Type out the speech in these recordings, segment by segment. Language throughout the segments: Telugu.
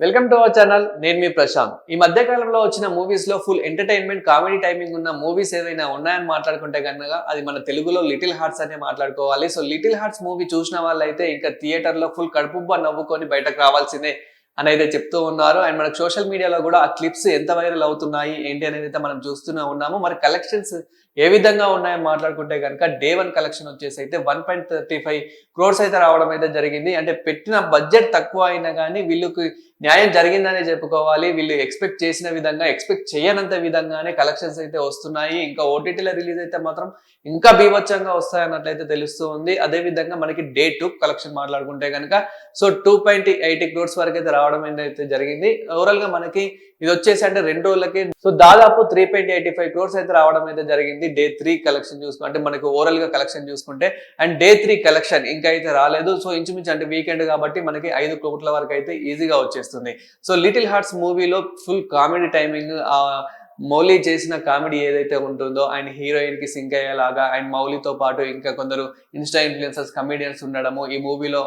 వెల్కమ్ టు అవర్ ఛానల్ నేను మీ ప్రశాంత్. ఈ మధ్య కాలంలో వచ్చిన మూవీస్లో ఫుల్ ఎంటర్టైన్మెంట్ కామెడీ టైమింగ్ ఉన్న మూవీస్ ఏదైనా ఉన్నాయని మాట్లాడుకుంటే కనుక అది మన తెలుగులో లిటిల్ హార్ట్స్ అనే మాట్లాడుకోవాలి. సో లిటిల్ హార్ట్స్ మూవీ చూసిన వాళ్ళైతే ఇంకా థియేటర్లో ఫుల్ కడుపుబ్బ నవ్వుకొని బయటకు రావాల్సిందే. అని అయితే చెప్తూ ఉన్నారు. అండ్ మనకు సోషల్ మీడియాలో కూడా ఆ క్లిప్స్ ఎంత వైరల్ అవుతున్నాయి ఏంటి అనేది అయితే మనం చూస్తూనే ఉన్నాము. మరి కలెక్షన్స్ ఏ విధంగా ఉన్నాయని మాట్లాడుకుంటే కనుక డే వన్ కలెక్షన్ వచ్చేసి అయితే one point thirty five crores అయితే రావడం అయితే జరిగింది. అంటే పెట్టిన బడ్జెట్ తక్కువ అయినా కానీ వీళ్ళకి న్యాయం జరిగిందనే చెప్పుకోవాలి. వీళ్ళు ఎక్స్పెక్ట్ చేసిన విధంగా ఎక్స్పెక్ట్ చేయనంత విధంగానే కలెక్షన్స్ అయితే వస్తున్నాయి. ఇంకా ఓటీటీలో రిలీజ్ అయితే మాత్రం ఇంకా బీభత్సంగా వస్తాయన్నట్లయితే తెలుస్తూ ఉంది. అదే విధంగా మనకి డే టూ కలెక్షన్ మాట్లాడుకుంటే కనుక so two point eighty crores వరకు అయితే రావడం అయితే జరిగింది ఓవరాల్గా మనకి ఇది వచ్చేసి అంటే రెండు రోజులకి. సో దాదాపు three point eighty five crores అయితే రావడం అయితే జరిగింది డే త్రీ కలెక్షన్ చూసుకుంటే అంటే మనకి ఓవరాల్గా కలెక్షన్ చూసుకుంటే అండ్ డే త్రీ కలెక్షన్ ఇంకా అయితే రాలేదు. సో ఇంచుమించు అంటే వీకెండ్ కాబట్టి మనకి ఐదు కోట్ల వరకు అయితే ఈజీగా వచ్చేస్తుంది. సో లిటిల్ హార్ట్స్ మూవీలో ఫుల్ కామెడీ టైమింగ్ మౌలి చేసిన కామెడీ ఏదైతే ఉంటుందో ఆయన హీరోయిన్కి సింక్ అయ్యేలాగా అండ్ మౌలితో పాటు ఇంకా కొందరు ఇన్స్టా ఇన్ఫ్లుయెన్సర్స్ కమెడియన్స్ ఉండడము ఈ మూవీలో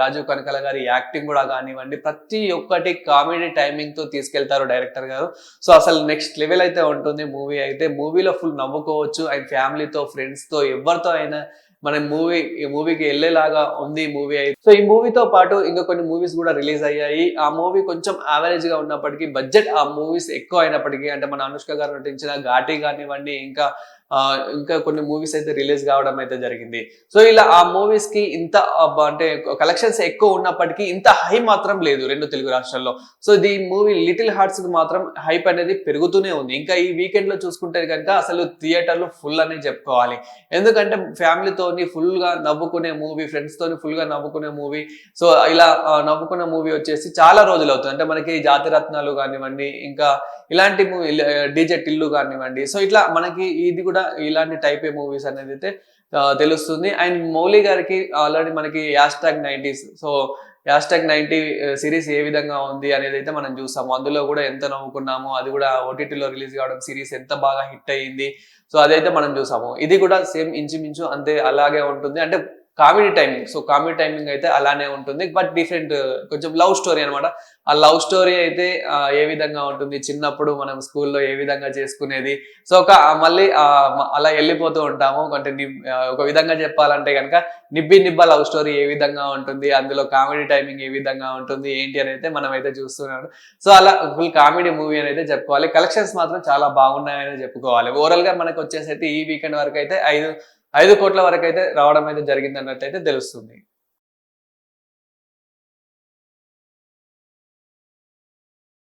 రాజీవ్ కనకల గారి యాక్టింగ్ కూడా కానివ్వండి ప్రతి ఒక్కటి కామెడీ టైమింగ్తో తీసుకెళ్తారు డైరెక్టర్ గారు. సో అసలు నెక్స్ట్ లెవెల్ అయితే ఉంటుంది మూవీ అయితే. మూవీలో ఫుల్ నవ్వుకోవచ్చు. అండ్ ఫ్యామిలీతో ఫ్రెండ్స్తో ఎవరితో అయినా మన మూవీ ఈ మూవీకి వెళ్ళేలాగా ఉంది ఈ మూవీ అయితే. సో ఈ మూవీతో పాటు ఇంకా కొన్ని మూవీస్ కూడా రిలీజ్ అయ్యాయి. ఆ మూవీ కొంచెం యావరేజ్గా ఉన్నప్పటికీ బడ్జెట్ ఆ మూవీస్ ఎక్కువ అయినప్పటికీ అంటే మన అనుష్క గారు నటించిన ఘాటి కానివ్వండి ఇంకా ఇంకా కొన్ని మూవీస్ అయితే రిలీజ్ కావడం అయితే జరిగింది. సో ఇలా ఆ మూవీస్కి ఇంత అంటే కలెక్షన్స్ ఎక్కువ ఉన్నప్పటికీ ఇంత హై మాత్రం లేదు రెండు తెలుగు రాష్ట్రాల్లో. సో ఈ మూవీ లిటిల్ హార్ట్స్కి మాత్రం హైప్ అనేది పెరుగుతూనే ఉంది. ఇంకా ఈ వీకెండ్లో చూసుకుంటే కనుక అసలు థియేటర్లు ఫుల్ అనే చెప్పుకోవాలి. ఎందుకంటే ఫ్యామిలీతోని ఫుల్గా నవ్వుకునే మూవీ ఫ్రెండ్స్ తోని ఫుల్గా నవ్వుకునే మూవీ సో ఇలా నవ్వుకునే మూవీ వచ్చేసి చాలా రోజులు అవుతుంది. అంటే మనకి జాతి రత్నాలు కానివ్వండి ఇంకా ఇలాంటి మూవీ డీజే టిల్లు కానివ్వండి. సో ఇట్లా మనకి ఇది కూడా ఇలాంటి టైప్ ఏ మూవీస్ అనేది అయితే తెలుస్తుంది. అండ్ మౌలి గారికి ఆల్రెడీ మనకి hashtag nineties so hashtag ninety series ఏ విధంగా ఉంది అనేది అయితే మనం చూసాము అందులో కూడా ఎంత నవ్వుకున్నాము అది కూడా ఓటీటీలో రిలీజ్ కావడం సిరీస్ ఎంత బాగా హిట్ అయ్యింది. సో అదైతే మనం చూసాము ఇది కూడా సేమ్ ఇంచుమించు అంతే అలాగే ఉంటుంది. అంటే comedy timing. So comedy timing అయితే అలానే ఉంటుంది. బట్ డిఫరెంట్ కొంచెం లవ్ స్టోరీ అనమాట ఆ లవ్ స్టోరీ అయితే ఏ విధంగా ఉంటుంది? చిన్నప్పుడు మనం స్కూల్లో ఏ విధంగా చేసుకునేది? సో ఒక మళ్ళీ అలా వెళ్ళిపోతూ ఉంటాము. అంటే ని- ఒక విధంగా చెప్పాలంటే కనుక నిబ్బి నిబ్బ లవ్ స్టోరీ ఏ విధంగా ఉంటుంది? అందులో కామెడీ టైమింగ్ ఏ విధంగా ఉంటుంది? ఏంటి అని అయితే మనం అయితే చూస్తున్నాడు. సో అలా ఫుల్ కామెడీ మూవీ అని అయితే చెప్పుకోవాలి. కలెక్షన్స్ మాత్రం చాలా బాగున్నాయని చెప్పుకోవాలి. ఓవరాల్గా మనకు వచ్చేసి అయితే ఈ వీకెండ్ వరకు అయితే ఐదు ఐదు కోట్ల వరకు అయితే రావడం అయితే జరిగింది అన్నట్టు అయితే తెలుస్తుంది.